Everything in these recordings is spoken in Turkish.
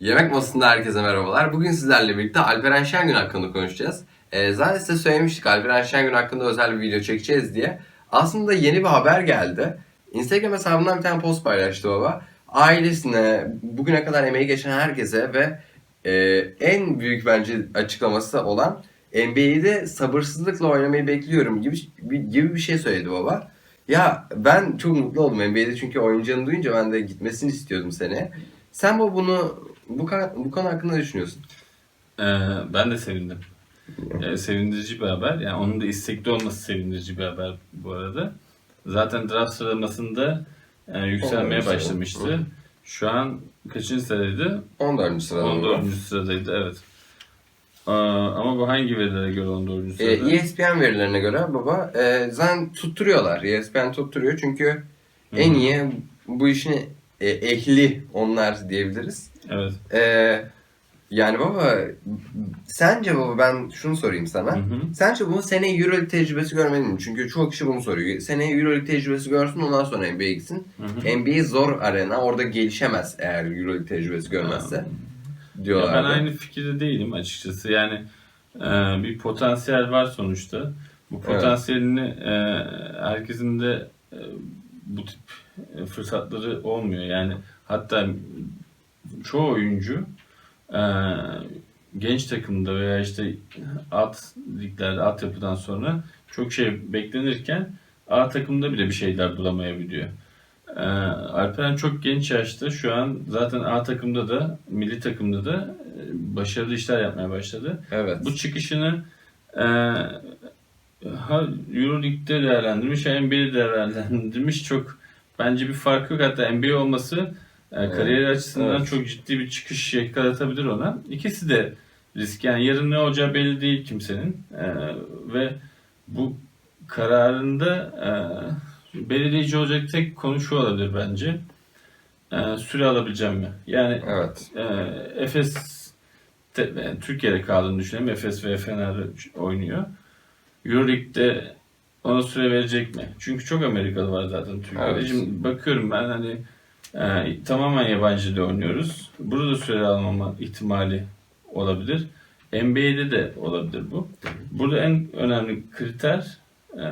Yemek Masası'nda herkese merhabalar. Bugün sizlerle birlikte Alperen Şengün hakkında konuşacağız. Ee, zaten size söylemiştik Alperen Şengün hakkında özel bir video çekeceğiz diye. Aslında yeni bir haber geldi. Instagram hesabından bir tane post paylaştı baba. Ailesine, bugüne kadar emeği geçen herkese ve e, en büyük bence açıklaması olan NBA'de sabırsızlıkla oynamayı bekliyorum gibi, gibi bir şey söyledi baba. Ya ben çok mutlu oldum NBA'de çünkü oyuncunu duyunca ben de gitmesini istiyordum seni. Sen bu bunu bu, konu- bu konu hakkında ne düşünüyorsun? Ee, ben de sevindim. Ee, sevindirici bir haber. Yani onun da istekli olması sevindirici bir haber bu arada. Zaten draft sıralamasında e, yükselmeye başlamıştı. Şu an kaçıncı sıradaydı? 14. sırada. 14. sıradaydı evet. Aa, ama bu hangi verilere göre 14. Ee, sırada? ESPN verilerine göre baba e, zaten tutturuyorlar. ESPN tutturuyor çünkü en iyi bu işin e, ehli onlar diyebiliriz. Evet. Ee, yani baba sence baba ben şunu sorayım sana. Hı hı. Sence bu sene Euroleague tecrübesi görmedin mi? Çünkü çoğu kişi bunu soruyor. Sene Euroleague tecrübesi görsün ondan sonra NBA'ye gitsin. Hı hı. NBA zor arena orada gelişemez eğer Euroleague tecrübesi görmezse. Diyorlar. ben aynı fikirde değilim açıkçası. Yani e, bir potansiyel var sonuçta. Bu potansiyelini e, herkesin de e, bu tip fırsatları olmuyor. Yani hatta çoğu oyuncu e, genç takımda veya işte alt liglerde, altyapıdan sonra çok şey beklenirken A takımda bile bir şeyler bulamayabiliyor. Ee, Alperen çok genç yaşta şu an zaten A takımda da milli takımda da e, başarılı işler yapmaya başladı. Evet. Bu çıkışını e, ha Euroleague'de değerlendirmiş, NBA'de değerlendirmiş çok bence bir farkı yok. Hatta NBA olması e, kariyer açısından Evet. çok ciddi bir çıkış yakalatabilir ona. İkisi de risk. Yani yarın ne olacağı belli değil kimsenin. E, ve bu kararında e, belirleyici olacak tek konu şu olabilir bence. E, süre alabileceğim mi? Yani Evet. e, Efes te- yani Türkiye'de kaldığını düşünelim. Efes ve Fener oynuyor. Euroleague'de ona süre verecek mi? Çünkü çok Amerikalı var zaten Türkiye'de. Evet. Şimdi bakıyorum ben hani e, tamamen yabancı ile oynuyoruz. Burada süre almama ihtimali olabilir. NBA'de de olabilir bu. Burada en önemli kriter e,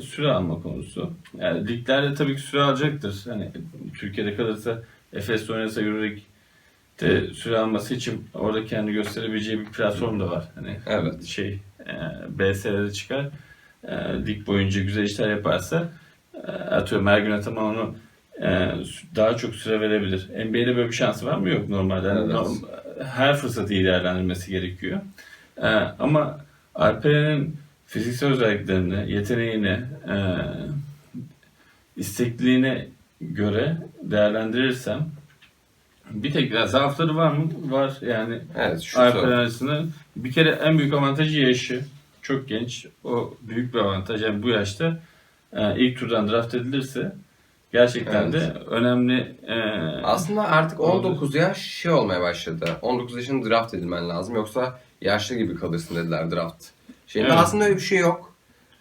süre alma konusu. Yani liglerde tabii ki süre alacaktır. Hani Türkiye'de kalırsa Efes oynasa Euroleague'de süre alması için orada kendi gösterebileceği bir platform da var. Hani Evet. şey e, BS'de çıkar. E, lig boyunca güzel işler yaparsa e, atıyorum her gün Ataman onu e, daha çok süre verebilir. NBA'de böyle bir şansı var mı? Yok normalde. Evet. norm- her fırsatı iyi değerlendirmesi gerekiyor. E, ama Alperen'in fiziksel özelliklerini, yeteneğini, e, istekliliğine göre değerlendirirsem bir tek ya zaafları var mı? Var yani Evet şu Alperen açısından bir kere en büyük avantajı yaşı. Çok genç. O büyük bir avantaj. Yani bu yaşta e, ilk turdan draft edilirse gerçekten de önemli e, Aslında artık 19 yaş şey olmaya başladı. 19 yaşında draft edilmen lazım yoksa yaşlı gibi kalırsın dediler draft. Şimdi Evet. aslında öyle bir şey yok.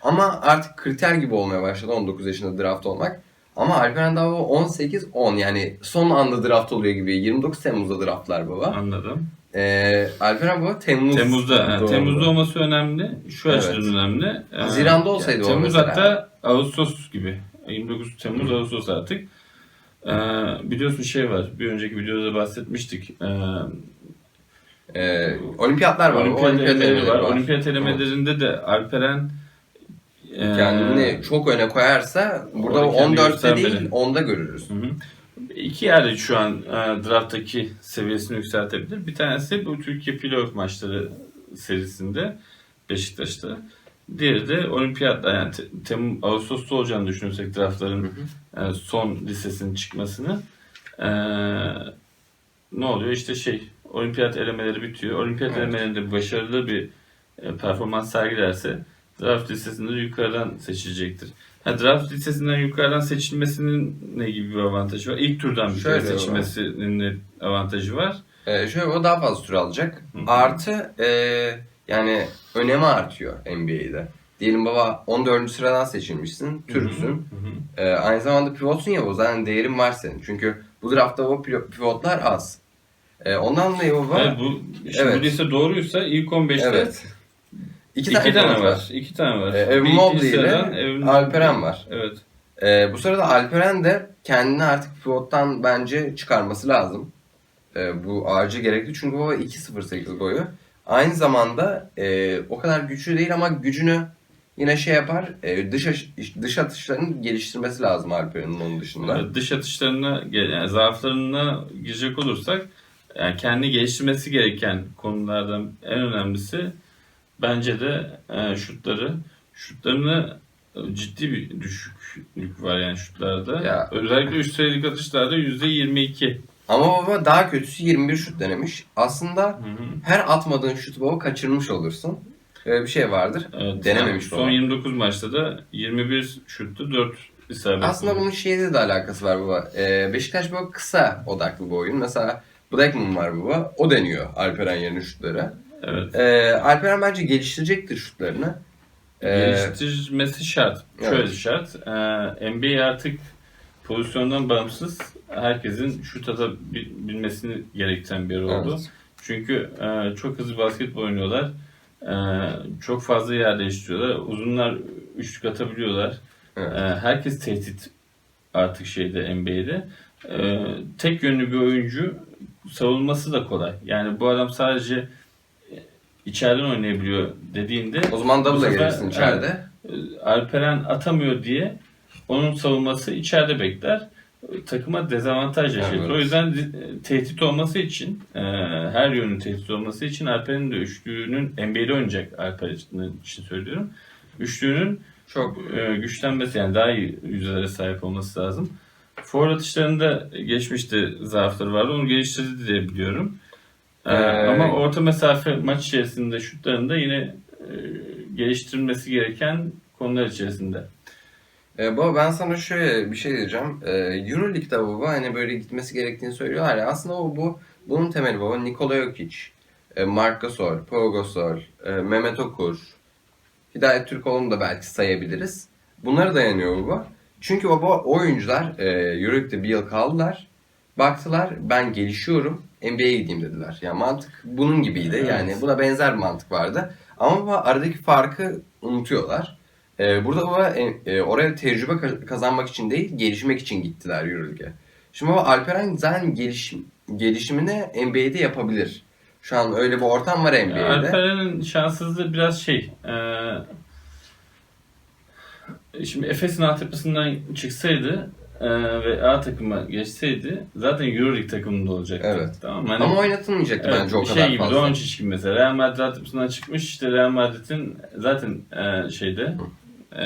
Ama artık kriter gibi olmaya başladı 19 yaşında draft olmak. Ama Alperen daha 18-10 yani son anda draft oluyor gibi. 29 Temmuz'da draftlar baba. anladım. Ee, Alperen baba Temmuz Temmuz'da doğumlu. Temmuz'da olması önemli. Şu Evet. açıdan önemli. E, Haziran'da olsaydı o Temmuz mesela. hatta Ağustos gibi. 29 Temmuz Ağustos artık. E, biliyorsun şey var. Bir önceki videoda da bahsetmiştik. E, Ee, olimpiyatlar var. Olimpiyat Olimpiyat elemeleri var. var. Olimpiyat elemelerinde de Alperen e, Kendini çok öne koyarsa burada Orada kendi 14'te göstermeli. değil 10'da görürüz. Hı hı. İki yerde şu an e, drafttaki seviyesini yükseltebilir. Bir tanesi bu Türkiye playoff maçları serisinde Beşiktaş'ta. Diğeri de olimpiyatlar yani te- Temmuz Ağustos'ta olacağını düşünürsek draftların e, son listesinin çıkmasını e, ne oluyor işte şey olimpiyat elemeleri bitiyor. Olimpiyat Evet. elemelerinde başarılı bir e, performans sergilerse draft listesinde yukarıdan seçilecektir. Ha, draft listesinden yukarıdan seçilmesinin ne gibi bir avantajı var? İlk turdan bir kere Şöyle seçilmesinin de avantajı var. Ee, şöyle o daha fazla süre alacak. Hı. Artı e, yani önemi artıyor NBA'de. Diyelim baba 14. sıradan seçilmişsin, Türksün. Hı hı. Ee, aynı zamanda pivotsun ya o zaten değerin var senin. Çünkü bu draftta o pivo- pivotlar az. E, ondan dolayı baba Evet, bu, şimdi Evet. bu liste doğruysa ilk 15'te evet. İki, İki, tane, var. İki tane var. E, Evrim Bir Mobley ile Alperen var. Evet. E, bu sırada Alperen de kendini artık pivottan bence çıkarması lazım. E, bu acil gerekli çünkü baba 2.08 boyu. Aynı zamanda e, o kadar güçlü değil ama gücünü yine şey yapar. E, dış dış atışlarını geliştirmesi lazım Alperen'in onun dışında. Dış atışlarına, gel- yani zaaflarına girecek olursak yani kendi geliştirmesi gereken konulardan en önemlisi bence de e, şutları. Şutlarını e, ciddi bir düşüklük var yani şutlarda. Ya. Özellikle üst sayılık atışlarda %22. Ama baba daha kötüsü 21 şut denemiş. Aslında Hı hı. her atmadığın şutu baba kaçırmış olursun. Öyle bir şey vardır. Evet, Denememiş Son baba. 29 maçta da 21 şuttu 4 isabet. Aslında bunun şeyle de alakası var baba. Ee, Beşiktaş baba kısa odaklı bir oyun. Mesela Blackman var baba. O deniyor Alperen yerine şutları. Evet. Ee, Alperen bence geliştirecektir şutlarını. Ee, Geliştirmesi şart. Şöyle Evet. şart. Ee, NBA artık pozisyondan bağımsız herkesin şut atabilmesini gerektiren bir yer oldu. Evet. Çünkü e, çok hızlı basketbol oynuyorlar. E, çok fazla yer değiştiriyorlar. Uzunlar üçlük atabiliyorlar. Evet. E, herkes tehdit artık şeyde NBA'de. E, tek yönlü bir oyuncu savunması da kolay. Yani bu adam sadece içeriden oynayabiliyor dediğinde o zaman bu double'a gelirsin içeride. e, Alperen atamıyor diye onun savunması içeride bekler. Takıma dezavantaj yaşatır. Evet. O yüzden e, tehdit olması için, e, her yönün tehdit olması için Alperen'in de üçlüğünün NBA'de oynayacak Alperen için söylüyorum. Üçlüğünün Çok güçlenmesi yani daha iyi yüzdelere sahip olması lazım. Forward atışlarında geçmişte zaafları vardı. Onu geliştirdi diye biliyorum. E, Ee, ama orta mesafe maç içerisinde şutlarında yine e, geliştirilmesi gereken konular içerisinde. Ee, baba ben sana şöyle bir şey diyeceğim. Ee, Euroleague'de baba hani böyle gitmesi gerektiğini söylüyorlar ya. Aslında o bu bunun temeli baba Nikola Jokic, e, Marc Gasol, Pau Gasol, e, Mehmet Okur, Hidayet Türkoğlu'nu da belki sayabiliriz. Bunlara dayanıyor baba. Çünkü baba oyuncular e, Euroleague'de bir yıl kaldılar. Baktılar ben gelişiyorum NBA'ye gideyim dediler. Yani mantık bunun gibiydi. Evet. Yani buna benzer bir mantık vardı. Ama aradaki farkı unutuyorlar. Ee, burada baba e, e, oraya tecrübe ka- kazanmak için değil, gelişmek için gittiler Euroleague'e. Şimdi baba Alperen zaten gelişim, gelişimini NBA'de yapabilir. Şu an öyle bir ortam var NBA'de. Alperen'in şanssızlığı biraz şey. E, şimdi Efes'in altyapısından çıksaydı ve A takıma geçseydi zaten Euroleague takımında olacaktı. Evet. Tamam? Hani- Ama oynatılmayacaktı Evet, bence o kadar şey gibi, fazla. Doncic gibi mesela. Real Madrid altyapısından çıkmış. işte Real Madrid'in zaten e, şeyde e,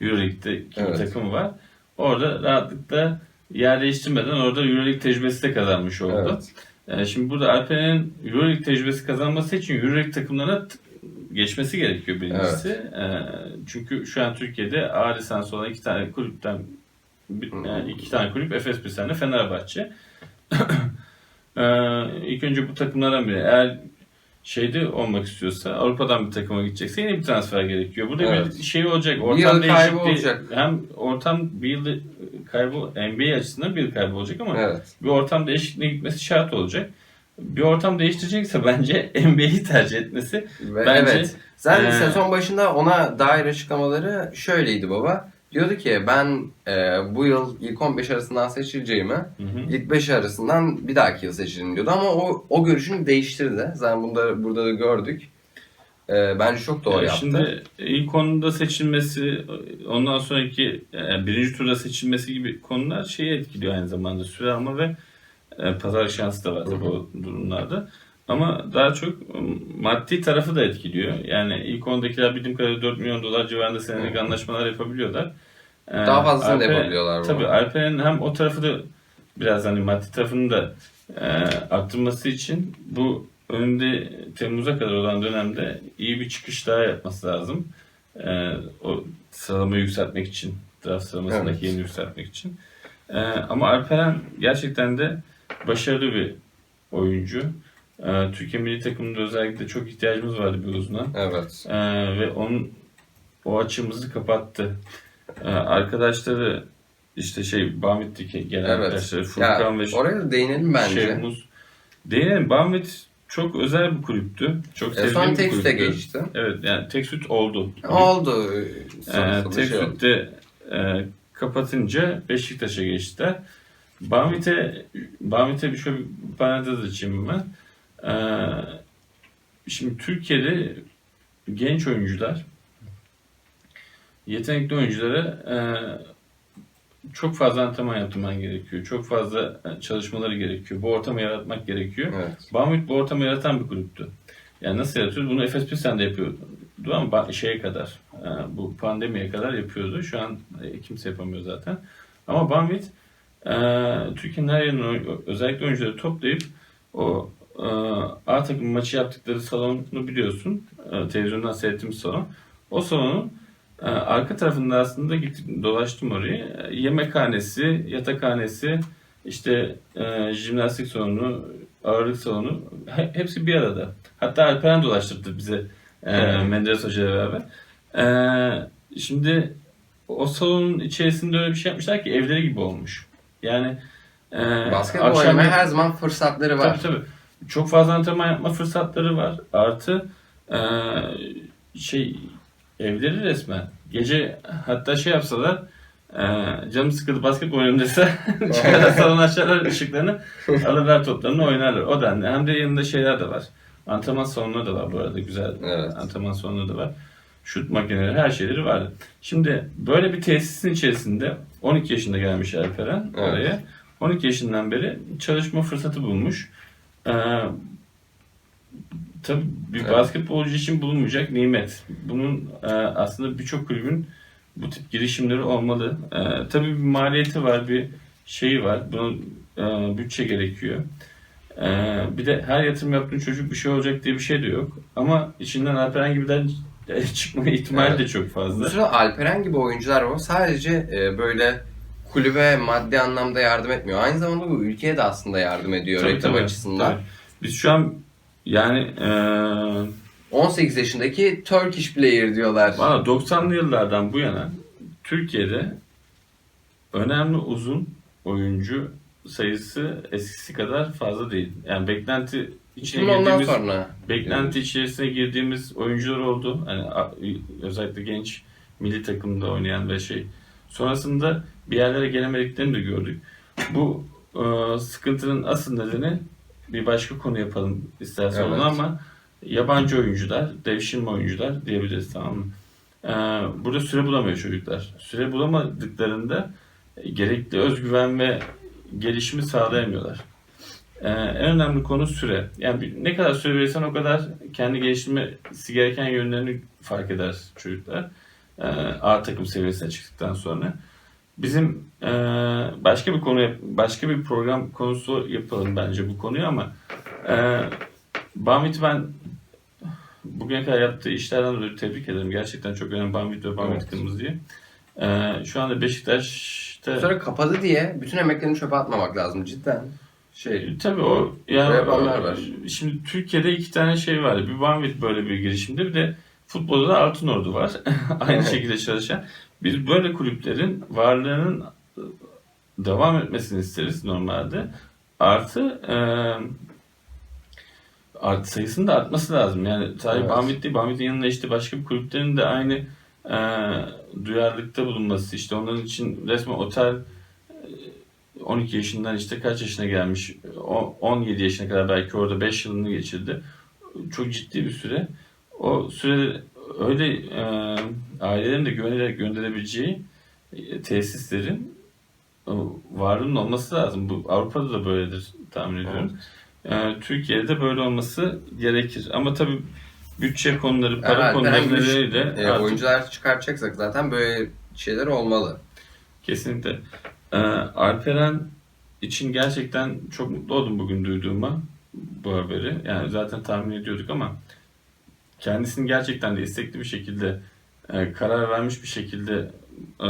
Euroleague'deki bir Evet. takımı var. Orada rahatlıkla yer değiştirmeden orada Euroleague tecrübesi de kazanmış oldu. Evet. E, şimdi burada Alperen'in Euroleague tecrübesi kazanması için Euroleague takımlarına geçmesi gerekiyor birincisi. E, çünkü şu an Türkiye'de A lisansı olan iki tane kulüpten. Yani iki tane kulüp Efes bir tane Fenerbahçe. Ee, ilk önce bu takımlardan biri. Eğer şeyde olmak istiyorsa Avrupa'dan bir takıma gidecekse yine bir transfer gerekiyor. Burada Evet. bir şey olacak. Bir Ortam yıl kaybı değişikliği- olacak. Hem ortam bir yıl kaybı NBA açısından bir yıl kaybı olacak ama Evet. bir ortam değişikliğine gitmesi şart olacak. Bir ortam değiştirecekse bence NBA'yi tercih etmesi Ve Bence, evet. Zaten e, sezon başında ona dair açıklamaları şöyleydi baba. Diyordu ki ben e, bu yıl ilk 15 arasından seçileceğimi Hı hı. ilk 5 arasından bir dahaki yıl seçilirim diyordu ama o o görüşünü değiştirdi. Zaten bunda burada da gördük. E, bence çok doğru Ee, yaptı. Şimdi ilk onda seçilmesi, ondan sonraki e, birinci turda seçilmesi gibi konular şeyi etkiliyor aynı zamanda süre alma ve e, pazar şansı da var o durumlarda. Ama daha çok e, maddi tarafı da etkiliyor. Yani ilk ondakiler bildiğim kadarıyla 4 milyon dolar civarında senelik anlaşmalar yapabiliyorlar. Ee, Daha fazlasını da Alper- yapabiliyorlar. baba. Tabii Alper'in hem o tarafı da biraz hani maddi tarafını da e, arttırması için bu önünde Temmuz'a kadar olan dönemde iyi bir çıkış daha yapması lazım. E, o sıralamayı yükseltmek için, draft sıralamasındaki Evet. yerini yükseltmek için. E, ama Alperen gerçekten de başarılı bir oyuncu. E, Türkiye milli takımında özellikle çok ihtiyacımız vardı bir uzuna. Evet. Ee, ve onun o açımızı kapattı. Ee, arkadaşları işte şey Bahmet'teki gelen Evet. arkadaşları Ya, Furkan ve oraya da değinelim bence. Şehmuz Değinelim. Banvit çok özel bir kulüptü. Çok E, sevdiğim sonra bir tek süte kulüptü. geçti. Evet yani tek süt oldu. Oldu. Ee, şey oldu. sütte e, kapatınca Beşiktaş'a geçtiler. Banvit'e Banvit'e bir şöyle bir parantez açayım ben. Ee, şimdi Türkiye'de genç oyuncular yetenekli oyunculara e, çok fazla antrenman yaptırman gerekiyor. Çok fazla e, çalışmaları gerekiyor. Bu ortamı yaratmak gerekiyor. Evet. Banvit bu ortamı yaratan bir kulüptü. Yani nasıl yaratıyoruz? Bunu Efes Pilsen de yapıyordu ama şeye kadar, e, bu pandemiye kadar yapıyordu. Şu an kimse yapamıyor zaten. Ama Banvit e, Türkiye'nin her yerinden oy- özellikle oyuncuları toplayıp o A takım maçı yaptıkları salonu biliyorsun. E, televizyondan seyrettiğimiz salon. O salonun e, arka tarafında aslında gittim dolaştım oraya. E, Yemekhanesi, yatakhanesi, işte e, jimnastik salonu, ağırlık salonu he- hepsi bir arada. Hatta Alperen dolaştırdı bize Evet. Menderes Hoca ile beraber. Şimdi o salonun içerisinde öyle bir şey yapmışlar ki evleri gibi olmuş. Yani e, Basketbol akşam her zaman fırsatları var. Tabii tabii. Çok fazla antrenman yapma fırsatları var. Artı e, şey evleri resmen. Gece hatta şey yapsalar e, canım sıkıldı basketbol oynayalım dese çıkarlar salon açarlar ışıklarını alırlar toplarını oynarlar. O denli. Hem de yanında şeyler de var. Antrenman salonları da var bu arada. Güzel Evet. antrenman salonları da var. Şut makineleri her şeyleri vardı. Şimdi böyle bir tesisin içerisinde 12 yaşında gelmiş Alperen Evet. oraya. 12 yaşından beri çalışma fırsatı bulmuş. Ee, tabii bir Evet. basketbolcu için bulunmayacak nimet. Bunun e, aslında birçok kulübün bu tip girişimleri olmalı. E, tabii bir maliyeti var, bir şeyi var. Bunun e, bütçe gerekiyor. E, bir de her yatırım yaptığın çocuk bir şey olacak diye bir şey de yok. Ama içinden Alperen gibiler çıkma ihtimali Evet. de çok Bu fazla. sırada Alperen gibi oyuncular var. Sadece e, böyle kulübe maddi anlamda yardım etmiyor. Aynı zamanda bu ülkeye de aslında yardım ediyor Tabii, reklam tabii, açısından. tabii. Biz şu an yani e, 18 yaşındaki Turkish player diyorlar. Valla 90'lı yıllardan bu yana Türkiye'de önemli uzun oyuncu sayısı eskisi kadar fazla değil. Yani beklenti içine 2010'dan girdiğimiz sonra. beklenti içerisine girdiğimiz oyuncular oldu. Hani özellikle genç milli takımda oynayan ve şey. Sonrasında bir yerlere gelemediklerini de gördük. Bu e, sıkıntının asıl nedeni bir başka konu yapalım istersen Evet. onu ama yabancı oyuncular, devşirme oyuncular diyebiliriz tamam mı? E, burada süre bulamıyor çocuklar. Süre bulamadıklarında gerekli özgüven ve gelişimi sağlayamıyorlar. Ee, en önemli konu süre. Yani ne kadar süre verirsen o kadar kendi geliştirmesi gereken yönlerini fark eder çocuklar. Ee, A takım seviyesine çıktıktan sonra. Bizim e, başka bir konu, başka bir program konusu yapalım bence bu konuyu ama e, Bamit ben bugüne kadar yaptığı işlerden dolayı tebrik ederim. Gerçekten çok önemli Bamit ve Bamit Evet. Kırmızı diye. Ee, şu anda Beşiktaş'ta Sonra kapadı diye bütün emeklerini çöpe atmamak lazım cidden. Şey, E, Tabii o yani yapanlar var. Şimdi Türkiye'de iki tane şey var. Bir Banvit böyle bir girişimde bir de futbolda da Altınordu var. Aynı şekilde çalışan. Biz böyle kulüplerin varlığının e, devam etmesini isteriz normalde. Artı e, artı sayısının da artması lazım. Yani sadece Evet. Banvit değil, Banvit'in yanında işte başka bir kulüplerin de aynı e, duyarlılıkta bulunması. işte onların için resmen otel 12 yaşından işte kaç yaşına gelmiş? O- 17 yaşına kadar belki orada 5 yılını geçirdi. Çok ciddi bir süre. O sürede öyle e, ailelerin de güvenerek gönderebileceği e, tesislerin e, varlığının olması lazım. Bu Avrupa'da da böyledir tahmin ediyorum. E, Türkiye'de de böyle olması gerekir. Ama tabii bütçe konuları, para Evet, konuları nedeniyle e, artık oyuncular çıkartacaksak zaten böyle şeyler olmalı. Kesinlikle. Ee, Alperen için gerçekten çok mutlu oldum bugün duyduğuma bu haberi. Yani zaten tahmin ediyorduk ama kendisini gerçekten de istekli bir şekilde e, karar vermiş bir şekilde e,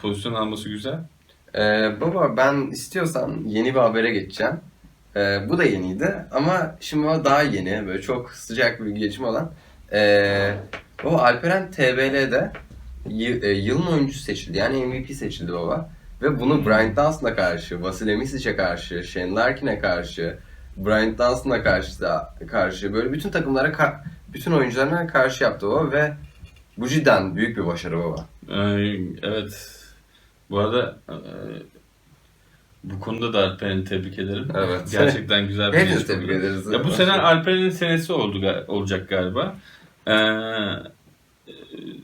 pozisyon alması güzel. Ee, baba ben istiyorsan yeni bir habere geçeceğim. Ee, bu da yeniydi ama şimdi o daha yeni böyle çok sıcak bir geçim olan. Ee, baba Alperen TBL'de y- e, yılın oyuncusu seçildi yani MVP seçildi baba. Ve bunu Bryant Johnson'a karşı, Vasilij Misic'e karşı, Shane Larkin'e karşı Bryant Dunston'a karşı da karşı böyle bütün takımlara ka- bütün oyuncularına karşı yaptı o ve bu cidden büyük bir başarı baba. Ee, evet. Bu arada e, bu konuda da Alperen'i tebrik ederim. Evet. Gerçekten güzel bir gelişme tebrik oldu. ederiz. Ya bu sene Alperen'in senesi oldu olacak galiba. Ee,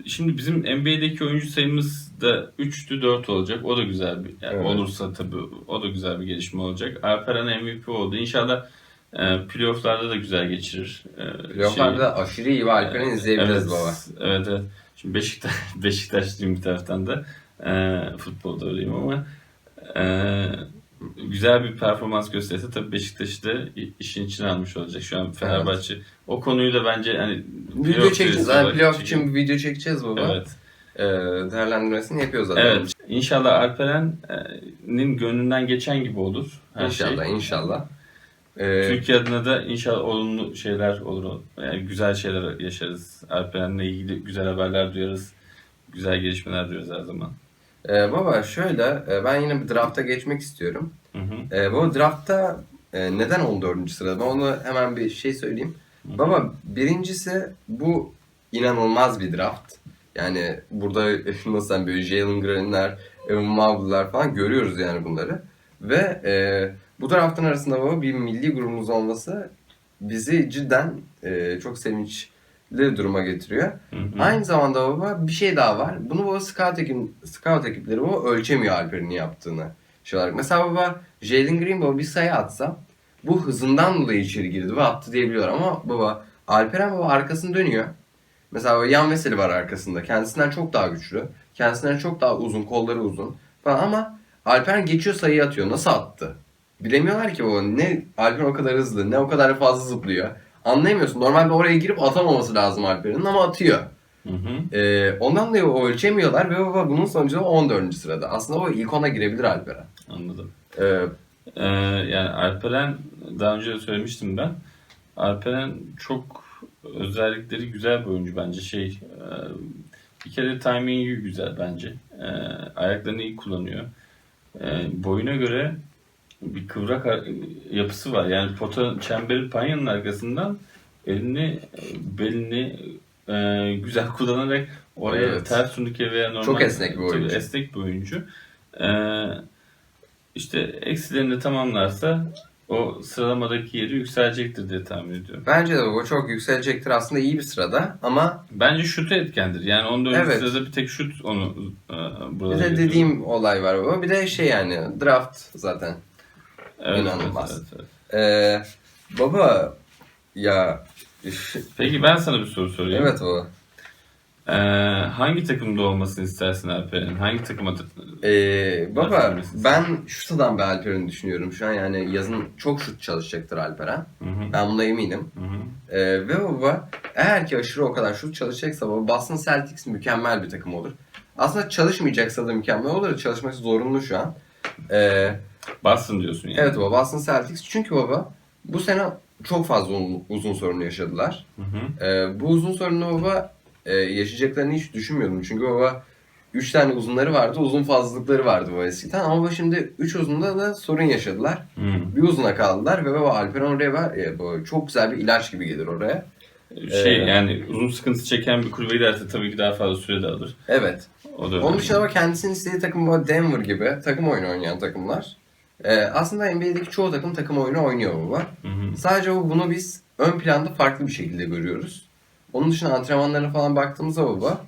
şimdi bizim NBA'deki oyuncu sayımız da 3'tü 4 olacak. O da güzel bir yani Evet. olursa tabii o da güzel bir gelişme olacak. Alperen MVP oldu. İnşallah e, playoff'larda da güzel geçirir. E, Playoff'larda aşırı iyi bir Alperen'i izleyebiliriz evet, baba. Evet evet. Şimdi Beşiktaş Beşiktaşlıyım bir taraftan da. E, futbolda öyleyim ama e, güzel bir performans gösterirse tabii Beşiktaş'ı da işin içine almış olacak. Şu an Fenerbahçe o konuyla bence hani Video çekeceğiz. olarak playoff için bir video çekeceğiz baba. Evet. Ee, değerlendirmesini yapıyoruz zaten. Evet. İnşallah Alperen'in gönlünden geçen gibi olur. Her İnşallah, şey. inşallah. Ee, Türkiye adına da inşallah olumlu şeyler olur. Yani güzel şeyler yaşarız. Alperen'le ilgili güzel haberler duyarız. Güzel gelişmeler duyarız her zaman. e, baba şöyle, e, ben yine bir drafta geçmek istiyorum. Hı hı. E, bu draftta e, neden 14. sırada? Ben onu hemen bir şey söyleyeyim. Hı. Baba birincisi bu inanılmaz bir draft. Yani burada nasıl desem böyle Jalen Green'ler, Evan Mobley'ler falan görüyoruz yani bunları. Ve e, bu draftın arasında baba bir milli grubumuz olması bizi cidden e, çok sevinçli duruma getiriyor. Hı hı. Aynı zamanda baba bir şey daha var. Bunu baba scout, ekip, scout ekipleri baba ölçemiyor Alper'in yaptığını. Şey olarak. Mesela baba Jalen Green baba bir sayı atsa bu hızından dolayı içeri girdi ve attı diyebiliyor ama baba Alperen baba arkasını dönüyor. Mesela baba Yan Veseli var arkasında. Kendisinden çok daha güçlü. Kendisinden çok daha uzun, kolları uzun falan ama Alperen geçiyor sayı atıyor. Nasıl attı? Bilemiyorlar ki baba. Ne Alperen o kadar hızlı, ne o kadar fazla zıplıyor. Anlayamıyorsun. Normalde oraya girip atamaması lazım Alperen'in ama atıyor. Hı hı. Ee, ondan dolayı o ölçemiyorlar ve baba bunun sonucu 14. sırada. Aslında o ilk ona girebilir Alperen. Anladım. Ee, Ee, yani Alperen daha önce de söylemiştim ben. Alperen çok özellikleri güzel bir oyuncu bence. Şey e, bir kere timingi güzel bence. E, ayaklarını iyi kullanıyor. E, boyuna göre bir kıvrak yapısı var. Yani pota çemberi panyanın arkasından elini belini e, güzel kullanarak oraya Evet. ters turnike veya normal Çok esnek bir Tabii oyuncu. esnek bir oyuncu. E, işte eksilerini tamamlarsa o sıralamadaki yeri yükselecektir diye tahmin ediyorum. bence de baba çok yükselecektir. Aslında iyi bir sırada ama Bence şutu etkendir. Yani 14. Evet. sırada bir tek şut onu e, bir burada de dediğim olay var baba. Bir de şey yani draft zaten. Evet, inanılmaz. evet, evet, evet. Ee, baba ya Peki ben sana bir soru sorayım. evet baba. Ee, hangi takımda olmasını istersin Alper'in? Hangi takıma Ee, baba ben şutadan bir Alperen'i düşünüyorum şu an. Yani yazın çok şut çalışacaktır hı, Ben buna eminim. hı hı. Ee, ve baba eğer ki aşırı o kadar şut çalışacaksa baba Boston Celtics mükemmel bir takım olur. Aslında çalışmayacaksa da mükemmel olur. Çalışması zorunlu şu an. Ee, Boston diyorsun yani. evet baba Boston Celtics çünkü baba bu sene çok fazla uzun, uzun sorunu yaşadılar. Hı hı. Ee, bu uzun sorunu baba e, yaşayacaklarını hiç düşünmüyordum. Çünkü baba 3 tane uzunları vardı, uzun fazlalıkları vardı bu eskiden. Ama şimdi 3 uzunda da sorun yaşadılar. Hı. Bir uzuna kaldılar ve baba Alperen oraya var bu çok güzel bir ilaç gibi gelir oraya. Şey Ee, yani uzun sıkıntı çeken bir kulübe giderse tabii ki daha fazla süre de alır. Evet. O da Onun dışında ama kendisinin istediği takım bu Denver gibi takım oyunu oynayan takımlar. Ee, aslında NBA'deki çoğu takım takım oyunu oynuyor baba. Hı hı. Sadece bu- bunu biz ön planda farklı bir şekilde görüyoruz. Onun dışında antrenmanlarına falan baktığımızda baba,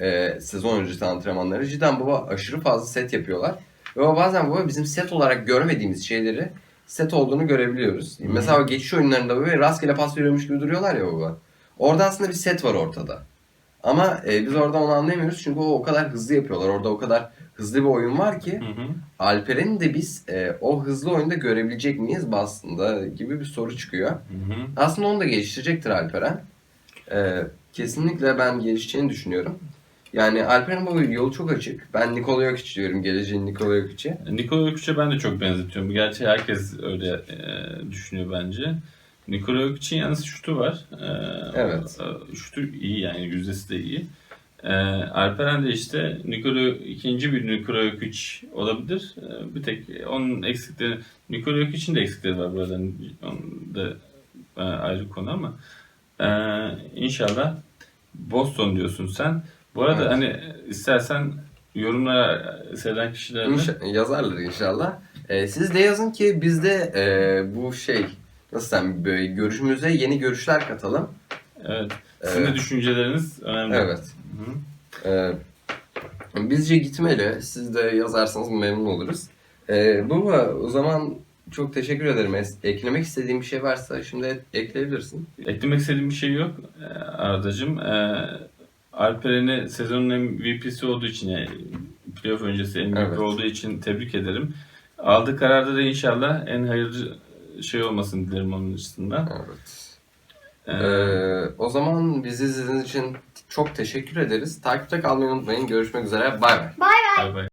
e, sezon öncesi antrenmanları cidden baba aşırı fazla set yapıyorlar. Ve baba bazen baba bizim set olarak görmediğimiz şeyleri set olduğunu görebiliyoruz. Hı. Mesela o geçiş oyunlarında böyle rastgele pas veriyormuş gibi duruyorlar ya baba. Orada aslında bir set var ortada. Ama e, biz orada onu anlayamıyoruz çünkü o o kadar hızlı yapıyorlar. Orada o kadar hızlı bir oyun var ki. Alperen'i de biz e, o hızlı oyunda görebilecek miyiz Boston'da gibi bir soru çıkıyor. Hı hı. Aslında onu da geliştirecektir Alperen. E, kesinlikle ben gelişeceğini düşünüyorum. Yani Alperen'in bu yolu çok açık. Ben Nikola Jokic diyorum geleceğin Nikola Jokic'i. Nikola Jokic'e ben de çok benzetiyorum. Gerçi herkes öyle e, düşünüyor bence. Nikola Jokic'in yalnız şutu var. E, Evet. e, Şutu iyi yani yüzdesi de iyi. E, Alperen de işte Nikola ikinci bir Nikola Jokic olabilir. E, bir tek onun eksikleri Nikola Jokic'in de eksikleri var burada. Onun da e, ayrı konu ama e, inşallah Boston diyorsun sen. Bu arada Evet. hani istersen yorumlara seyreden kişilerle İnşa- yazarlar inşallah. Ee, siz de yazın ki biz de e, bu şey nasıl desem böyle görüşümüze yeni görüşler katalım. evet. Sizin de Evet. düşünceleriniz önemli. Evet. Ee, bizce gitmeli. Siz de yazarsanız memnun oluruz. Ee, baba o zaman çok teşekkür ederim. Es- Eklemek istediğim bir şey varsa şimdi ekleyebilirsin. Eklemek istediğim bir şey yok e, Arda'cığım. E, Alperen'i sezonun MVP'si olduğu için, yani playoff öncesi MVP Evet. olduğu için tebrik ederim. Aldığı kararda da inşallah en hayırlı şey olmasını dilerim onun açısından. Evet. E, Ee, o zaman bizi izlediğiniz için çok teşekkür ederiz. Takipte kalmayı unutmayın. Görüşmek üzere. Bay bay. bay bay.